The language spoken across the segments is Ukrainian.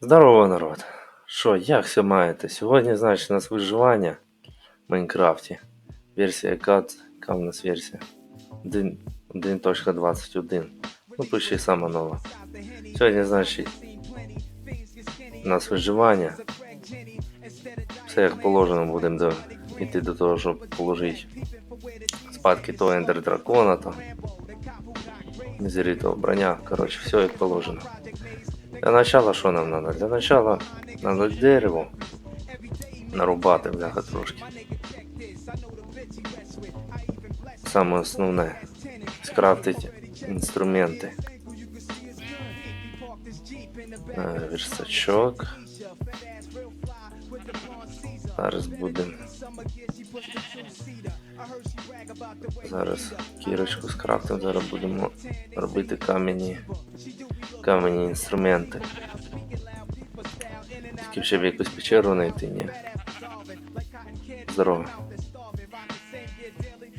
Здорово, народ! Що, як все маєте? Сьогодні, значить, у нас виживання в Майнкрафті. Версія яка, яка в нас версія? 1 1.21. Ну, почти сама нова. Сьогодні, значить, у нас виживання. Все як положено, будемо йти до того, щоб положити спадки того ендер дракона там. Мізерітового броня. Коротше, все як положено. Для начала що нам надо? Для начала надо дерево нарубати, бляха, трошки. Саме основне скрафтити інструменти. Е, Зараз будемо. Зараз кірочку скрафтимо, зараз будемо робити камені, камені інструменти. Тільки ще б якусь печеру знайти, ні. Здорово.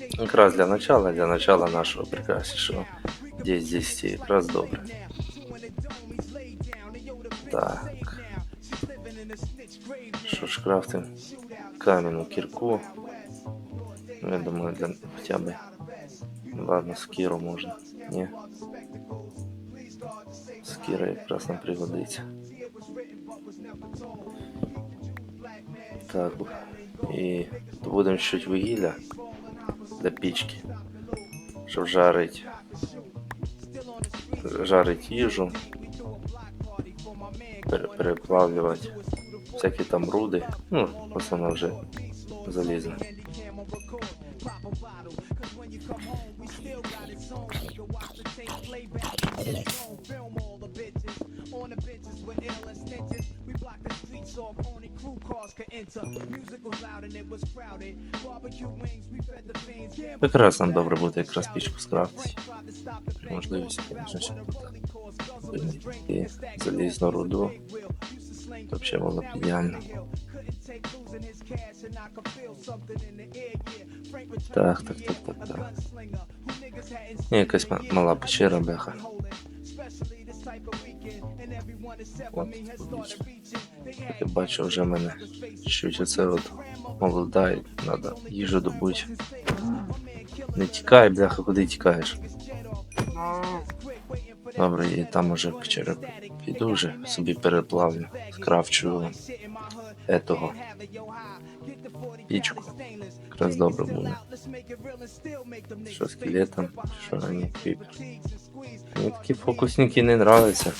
Якраз для начала, для начала нашого прекраснішого 10 з 10, якраз добре. Так. Що ж крафтим? Кам'яну кірку. Ну, я думаю, для хоча б. Ладно, скіру можна. Ні. Скіра якраз нам пригодиться. Так. І будемо чуть вугілля для пічки. Щоб жарить. Жарить їжу. Переплавлювати всякі там руди. Ну, в основному вже залізно. Якраз нам добре буде якраз пічку скрафтити. При можливості, звісно, ще тут залізну руду. То взагалі було б ідеально. Так, так, так, так, так. Ні, якась мала печера, бляха. От, я бачу, вже мене чуть оце от молодає, треба їжу добути. Не тікай, бляха, куди тікаєш? Добре, і там уже печера піду вже, собі переплавлю, скрафчу етого пічку. Якраз добре буде. Що скелетом, що ні кріпер. Мені такі фокусники не нравляться.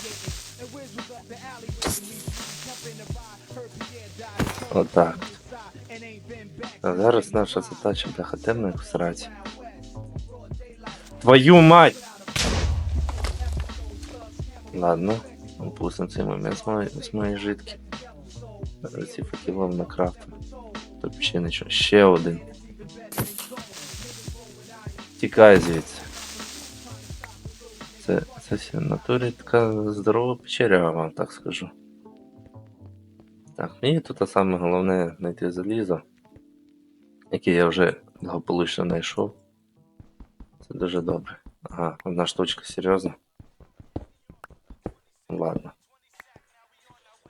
Отак. А зараз наша задача бляха темна як в сраці. Твою мать! Ладно, опустим цей момент з моєї, з моєї житки. Ці факелом накрафтим. Тут ще нічого. Ще один. Тікай звідси. Це, це в натурі така здорова печеря, вам так скажу. Так, мені тут саме головне знайти залізо, яке я вже благополучно знайшов. Це дуже добре. Ага, одна штучка, серйозно. Ладно.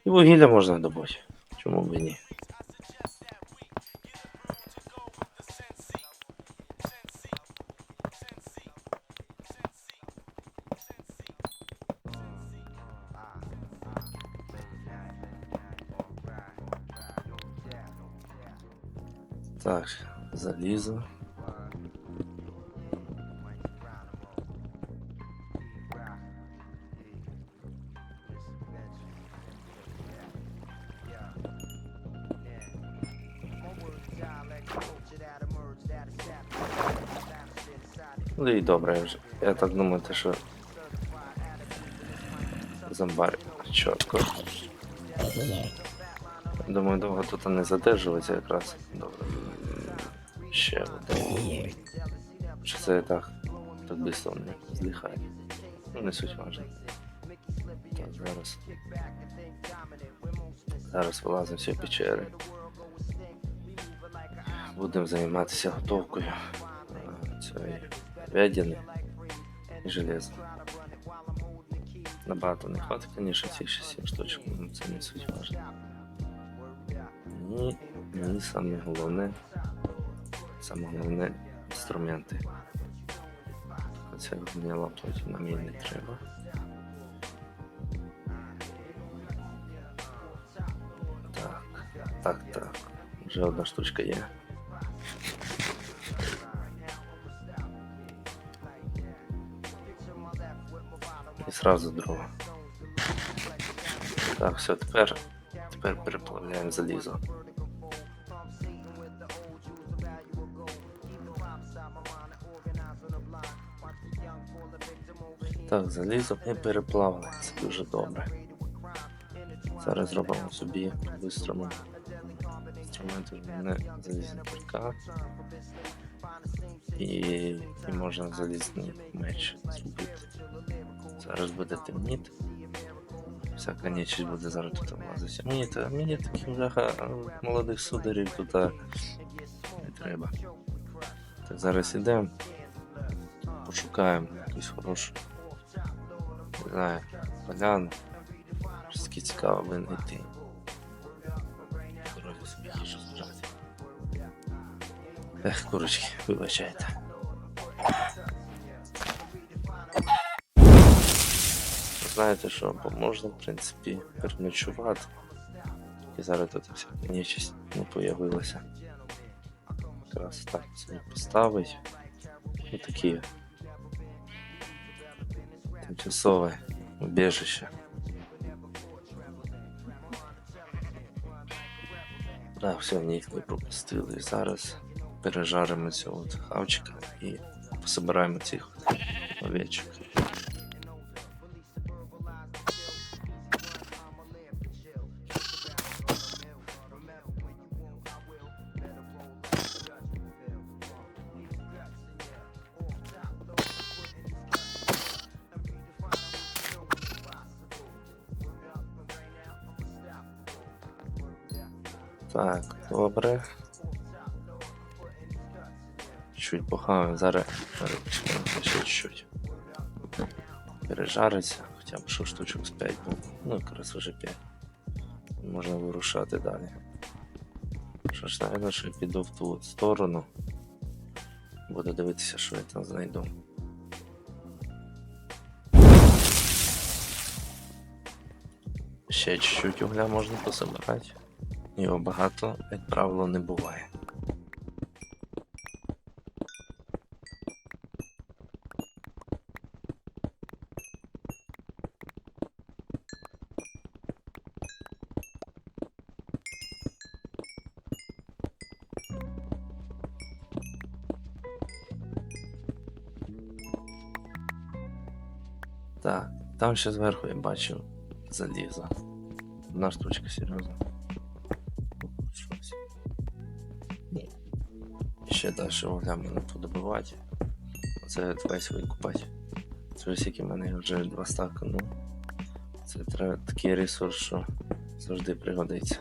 І вугілля можна добути. Чому б і ні? Так, залізо. Ну і добре вже. Я так думаю, те, що зомбар чітко. Думаю, довго тут не задержуватися якраз. Добре. Ще один. Чи це так? Так быстро не здихає. Ну, не суть важно. Так, зараз. Зараз вилазимо всі печери. Будемо займатися готовкою е, цієї в'ядіни і железа. Набагато не хватить, звісно, цих ще 7 штучок, але це не суть важно. Мені, мені саме головне, саме головне інструменти. Оце гніла потім нам її не треба. Так, так, так. Вже одна штучка є. І сразу друга. Так, все, тепер, тепер переплавляємо залізо. Так, залізо ми переплавили, це дуже добре. Зараз зробимо собі бистрому інструменти не залізні кілька. І, і можна залізний меч зробити. Зараз буде темніти. Всяка нечість буде зараз тут лазити. Мені, та- мені таких бляха молодих сударів тут не треба. Так, зараз ідемо. Пошукаємо якусь хорошу. Знаю, поляну. Щось таке цікаве. Дорозі собі їжу збирати. Ех, курочки, вибачайте. Знаєте що, бо можна, в принципі, переночувати. І зараз тут вся нечисть не появилася. Якраз так собі поставить. Ну такі тимчасове убежище. Так, все, ніхто пропустили. І зараз пережаримо цього хавчика і пособираємо цих овечок. Так, добре. Чуть похаваємо, зараз ще чуть-чуть. Пережариться, хоча б що штучок з 5 було. Ну, якраз вже 5. Можна вирушати далі. Що ж, напевно, що я піду в ту сторону. Буду дивитися, що я там знайду. Ще чуть-чуть угля можна пособирати. Його багато, як правило, не буває. Так, там ще зверху я бачив залізо. Одна штучка серйозно. Ще далі мене подобивати. Оце весь викупати. Це ось які в мене вже два стака, ну. Це такий ресурс, що завжди пригодиться.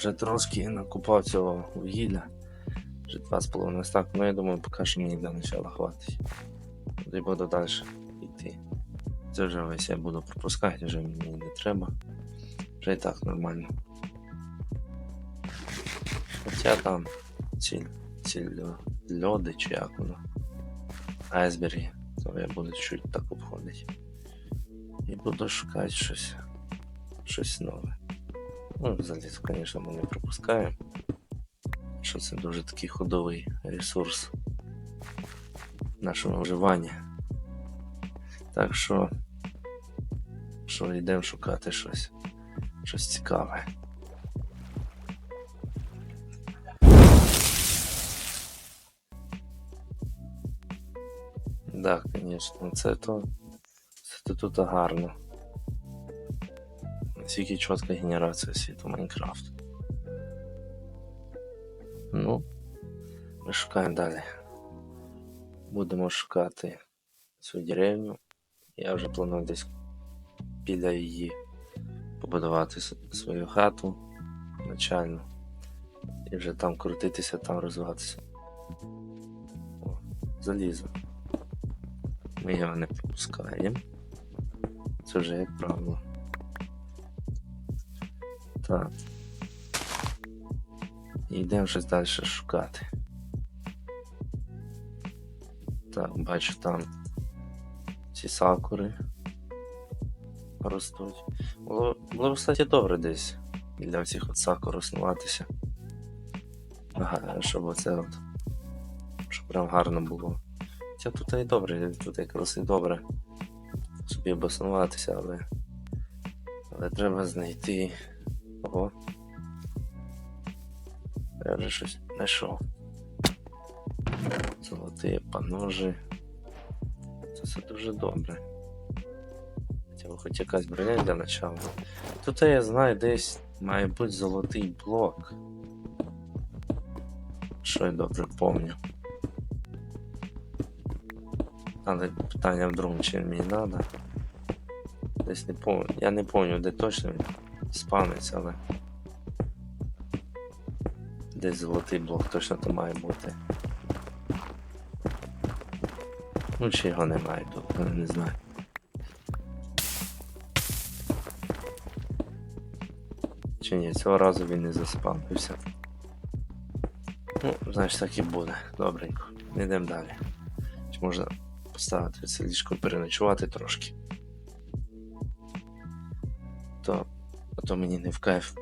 Вже трошки накупав цього вугілля. Вже два з половиною стак, ну я думаю, поки що мені для начала хватить. І буду далі йти. Це вже весь я буду пропускати, вже мені не треба. Вже і так нормально. Хоча там ці, ці льоди чи як воно. Айсберги, то я буду чуть так обходити. І буду шукати щось. щось нове. Ну, залізо, звісно, ми не пропускаємо. Що це дуже такий ходовий ресурс нашого вживання. Так що, що йдемо шукати щось, щось цікаве. Так, звісно, це то. Це тут гарно. Наскільки чітка генерація світу Майнкрафт. Ну, ми шукаємо далі. Будемо шукати цю деревню. Я вже планую десь біля її побудувати свою хату начальну. І вже там крутитися, там розвиватися. О, залізо. Ми його не пропускаємо. Це вже як правило. Так. І йдемо щось далі шукати. Так, бачу там ці сакури ростуть. Було, було б, кстати, добре десь для всіх от сакур основатися. Ага, щоб оце от. Щоб прям гарно було. Хоча тут і добре, тут якраз і добре собі обоснуватися, але. Але треба знайти. Ого. Я вже щось знайшов. Золоті паножі. Це все дуже добре. Б хоч якась броня для начала. Тут я знаю, десь має бути золотий блок. Що я добре помню. Але питання в другому, чи мені треба. Десь не помню. Я не пам'ятаю, де точно він спавниться, але. Десь золотий блок точно то має бути. Ну чи його немає тут, не знаю. Чи ні, цього разу він не заспавнився. Ну, знаєш, так і буде. Добренько. Йдемо далі. Чи можна поставити це ліжко переночувати трошки? То мені не в кайф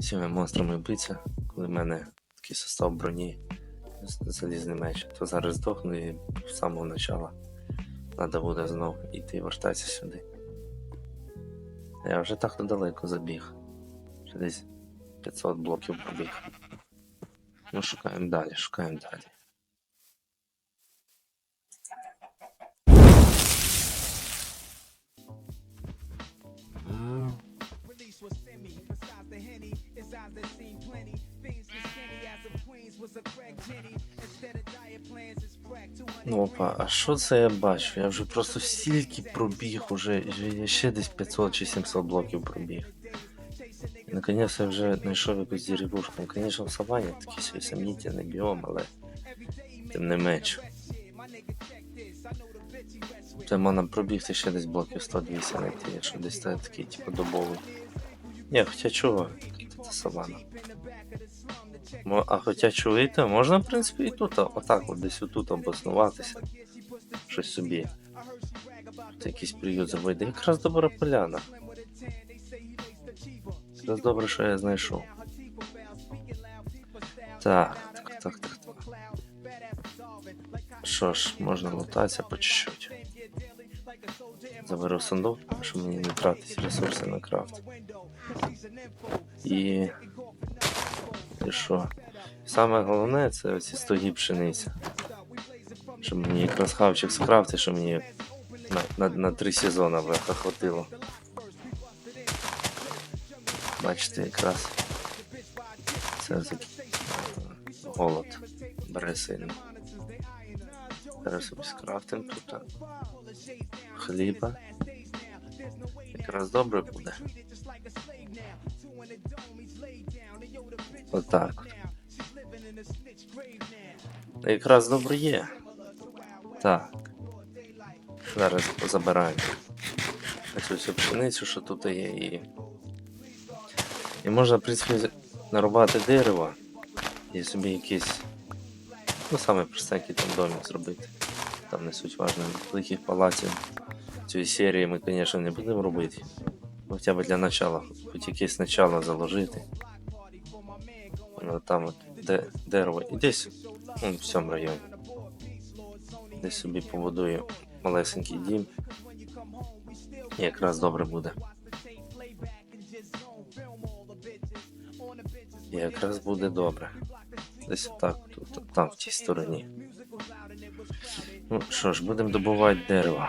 цими монстрами битися, коли в мене такий состав броні залізний меч, то зараз здохну і з самого начала треба буде знов іти вертатися сюди. Я вже так далеко забіг. Вже десь 500 блоків пробіг. Ну, шукаємо далі, шукаємо далі. Release was semi, besides the henny, his eyes that seen plenty. Things as skinny as a queen's was a crack Jenny. Instead of diet plans, it's crack 200 Ну, опа, а що це я бачу? Я вже просто стільки пробіг, уже я ще десь 500 чи 700 блоків пробіг. І, Наконець я вже знайшов якусь деревушку. Ну, Звісно, в савані такий собі сомнітельний біом, але тим не менш. Це можна пробігти ще десь блоків 100-200 знайти, якщо десь та- такий, типу, добовий. Ні, хоча чого, це савана. А хоча чуєте, можна, в принципі, і тут, отак, от десь отут обоснуватися. Щось собі. Тут якийсь приют завойде. Якраз добра поляна. Якраз добре, що я знайшов. Так, так, так, так, так. Що ж, можна лутатися по чуть-чуть. Заберу сундук, щоб мені не тратити ресурси на крафт. І. І що? Саме головне це оці стоги пшениця. Щоб мені якраз хавчик скрафти, щоб мені на, на, на три сезони бляха хватило. Бачите, якраз це голод бере сильно. Зараз собі скрафтим тут хліба. Якраз добре буде. Отак. от. Якраз добре є. Так. Зараз позабираємо. Ось всю пшеницю, що тут є, і. І можна, в принципі, нарубати дерево і собі якийсь. Ну, саме простенький там домик зробити. Там не суть важно. Великих палаців цієї серії ми, звісно, не будемо робити. Хоча б для начала, хоч якесь начало заложити. Воно там от, де, дерево. І десь ну, в цьому районі. Десь собі побудую малесенький дім. І якраз добре буде. І якраз буде добре. Десь так, тут, там, в тій стороні. Ну що ж, будемо добувати дерево.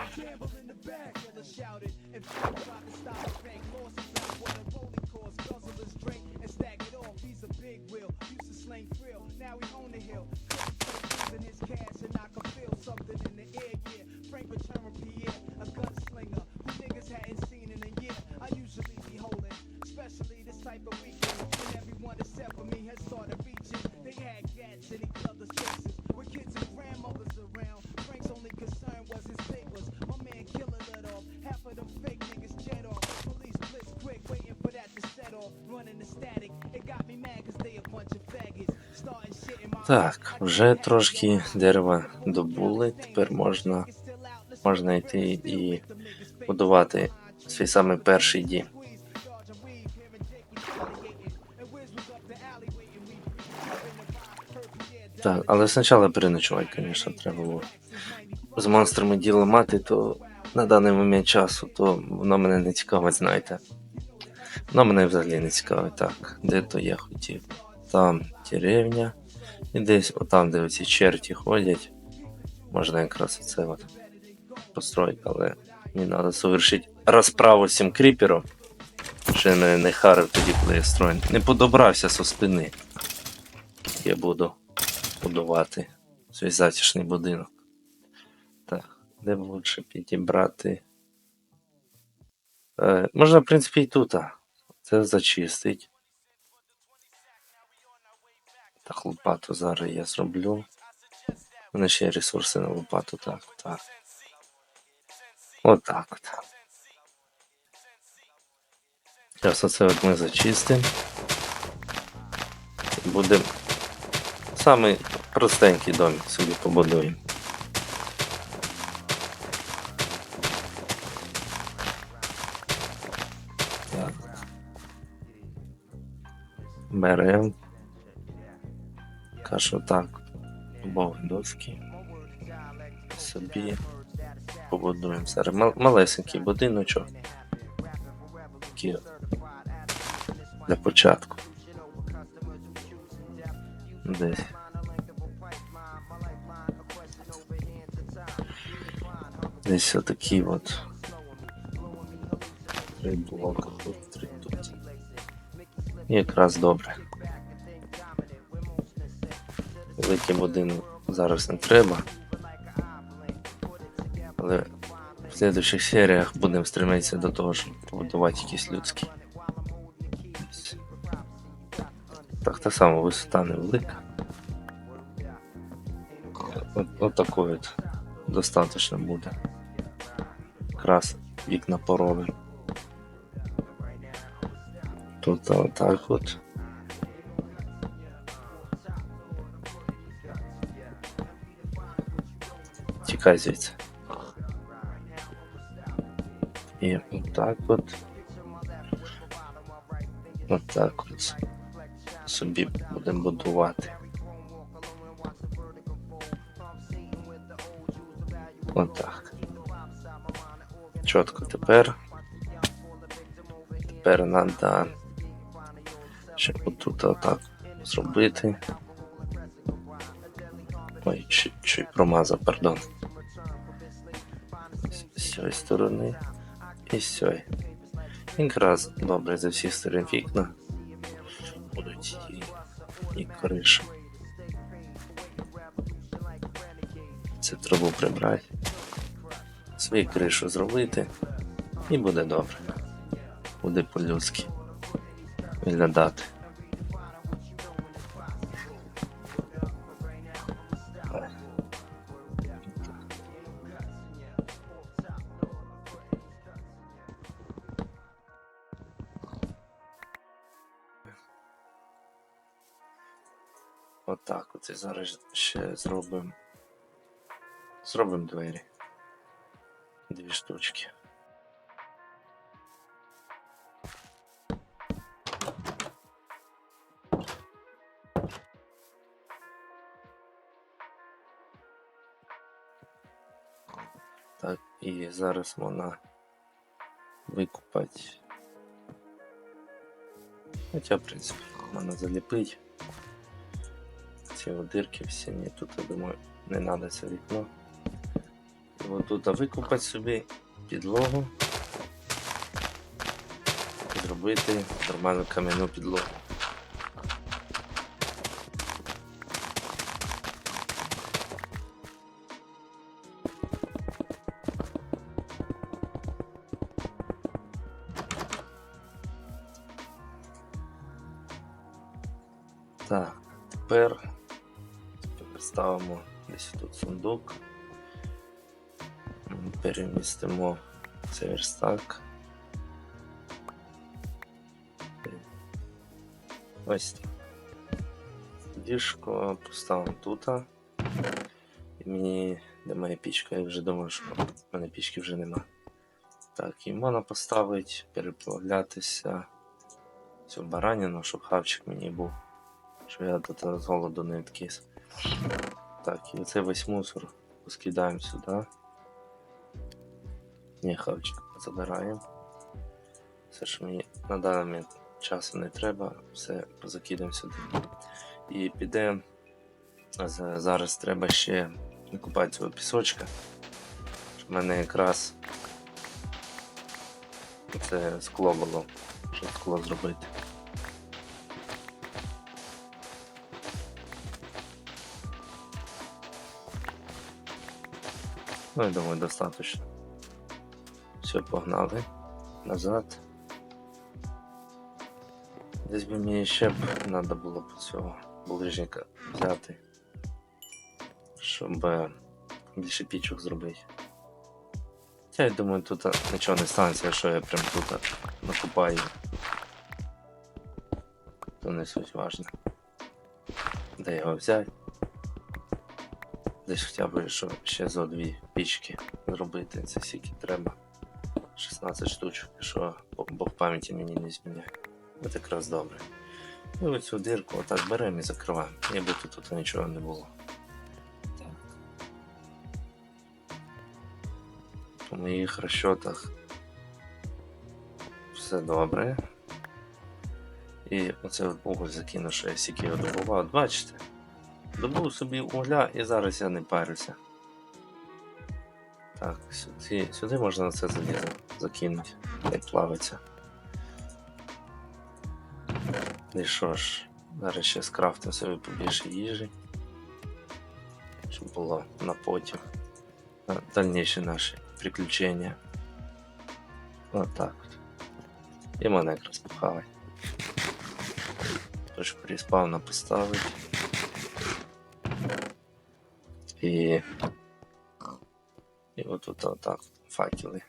Так, вже трошки дерева добули. Тепер можна, можна йти і будувати свій самий перший дім. Так, але спочатку переночувати, звісно, треба було. З монстрами діло мати, то на даний момент часу, то воно мене не цікавить, знаєте. Воно мене взагалі не цікавить. Так, де то я хотів? Там деревня. І десь отам, де оці черті ходять, можна якраз оце от построїти, але мені треба завершити розправу з цим кріпером. Ще не, не харив тоді, коли я строю. Не подобрався со спини. Я буду будувати свій затишний будинок. Так, де б лучше підібрати? Е, можна, в принципі, і тут. Це зачистить. Так, лопату зараз я зроблю. У мене ще ресурси на лопату, так, так. Отак от. Зараз оце от ми зачистимо. Будемо самий простенький домик собі побудуємо. Так. Беремо. Кажу так, дубові доски. Собі побудуємо зараз. Мал- малесенький будиночок. Такий. Для початку. Десь. Десь отакий от. Три блока тут, три тут. І якраз добре. Великий будинок зараз не треба. Але в слідуючих серіях будемо стремитися до того, щоб побудувати якісь людські. Так, та сама висота невелика. От, от такої от достатньо буде. Якраз вікна поробимо. Тут отак от. Тікай звідси. І отак от. Отак от. Собі будемо будувати. Отак. Чітко тепер. Тепер треба ще отут отак зробити. Ой, чуть, чуть промазав, пардон. З сторони і з цієї. Якраз добре за всіх сторон вікна. Будуть і, і криша. Це трубу прибрати. Свою кришу зробити. І буде добре. Буде по-людськи виглядати. Давай зробимо. Зробимо двері. Дві штучки. Так, і зараз вона викупати. Хоча, в принципі, вона заліпить. От дирки в стіні. Тут, я думаю, не треба це вікно. І от тут викупати собі підлогу. Зробити нормальну кам'яну підлогу. Тут Перемістимо цей верстак. Ось так. Діжко поставимо тут. І мені, де моя пічка, я вже думаю, що в мене пічки вже нема. Так, і можна поставити, переплавлятися цю баранину, щоб хавчик мені був. Щоб я тут з голоду не відкис. Так, і оцей весь мусор скидаємо сюди. Ні, хавчик забираємо. Все, що мені на даний момент часу не треба, все позакидаємо сюди. І підемо. Зараз треба ще накупати цього пісочка. В мене якраз це скло було, щоб скло зробити. Ну, я думаю, достаточно. Все, погнали. Назад. Десь би мені ще б треба було б цього булижника взяти. Щоб е, більше пічок зробити. Я думаю, тут е, нічого не станеться, якщо я прям тут е, накупаю. То не суть важно. Де його взяти? Десь хоча б що ще зо дві пічки зробити. Це скільки треба. 16 штучок, що Бог пам'яті мені не зміняє. От якраз добре. І оцю дирку отак беремо і закриваємо. Ніби тут, тут нічого не було. Так. По моїх розчотах все добре. І оце уголь закину, що я його добував. Бачите? Добув собі угля і зараз я не парюся. Так, сюди, сюди можна це закинути, як плавиться. І що ж, зараз ще скрафтимо собі побільше їжі, щоб було на потім. На дальніші наші приключення. От так от. І мене якраз похавать. Точку респавна поставити. І. І от тут отак факели.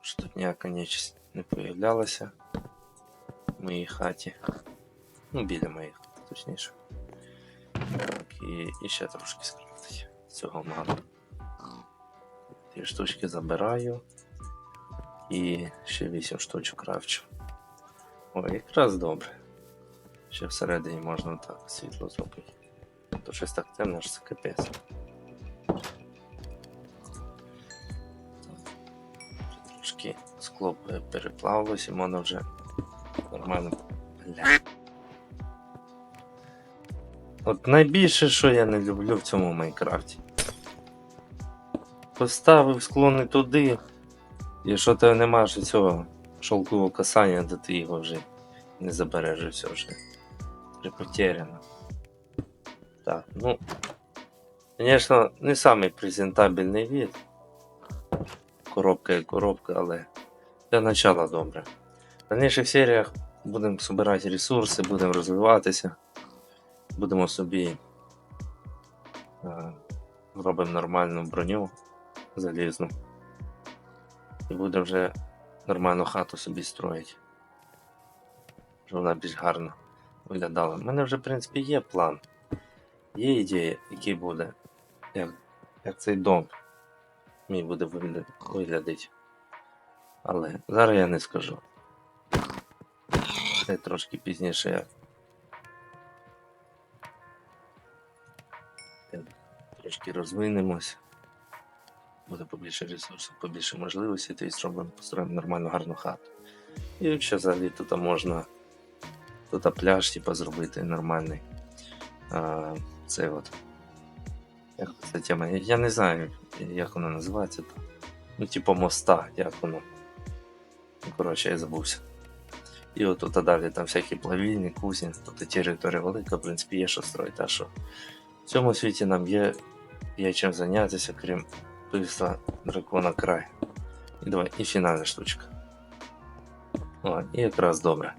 Що тут ніяка нечисть не появлялася в моїй хаті. Ну, біля моїх, точніше. Так, і, і ще трошки скрафтить. Цього мало. Ті штучки забираю. І ще 8 штучок крафчу. Ой, якраз добре. Ще всередині можна так світло зробити. То щось так темно, що це капець. Скло пе- переплавилось і можна вже нормально. Бля. От найбільше, що я не люблю в цьому Майнкрафті. Поставив скло не туди, і що тебе нема ж цього шовкового касання, де ти його вже не забереш все вже. Вже потеряно. Так, ну. Звісно, не самий презентабельний від. Коробка і коробка, але для начала добре. В дальніших серіях будемо збирати ресурси, будемо розвиватися, будемо собі е, робимо нормальну броню залізну. І будемо вже нормальну хату собі строїти. Щоб вона більш гарно виглядала. У мене вже, в принципі, є план. Є ідея, який буде, як, як цей дом мій буде виглядати. Але зараз я не скажу. Це трошки пізніше я. трошки розвинемось. буде побільше ресурсів, побільше можливостей, то і зробимо, построїмо нормальну гарну хату. І ще взагалі тут можна тут пляж, типу, зробити нормальний. А, це от. Як ця тема? Я, не знаю, як вона називається. Ну, типу моста, як воно. Ну, коротше, я забувся. І от тут далі там всякі плавільні, кузні, тобто територія велика, в принципі, є що строїти. Так що в цьому світі нам є, є чим зайнятися, крім вбивства дракона край. І давай, і фінальна штучка. О, і якраз добре.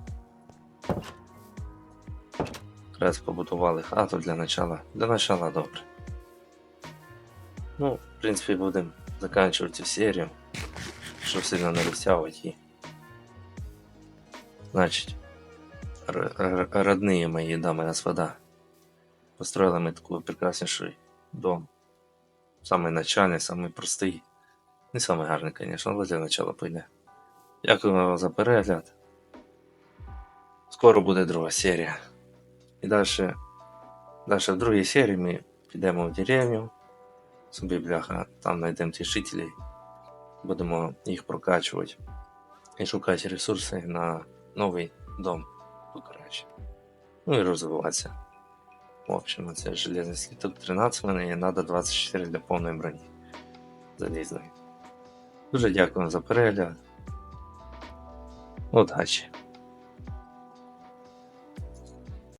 Якраз побудували хату для начала. Для начала добре. Ну, в принципі, будемо заканчивать цю серію, щоб сильно не розтягувати її. Значить, р- р- родные мои дамы и господа, построили ми такой прекраснейший дом. Самый начальный, самый простий. Не самый гарний, конечно, але для начала пойде. Дякую вам за перегляд. Скоро буде друга серія. І далі, далі в другій серії ми підемо в деревню. Собі бляха, там знайдемо ті жителей. Будемо їх прокачувати і шукати ресурси на новий дом покраще. Ну і розвиватися. В общем, це железний сліток 13 в мене і треба 24 для повної броні. Залізної. Дуже дякую за перегляд. Удачі!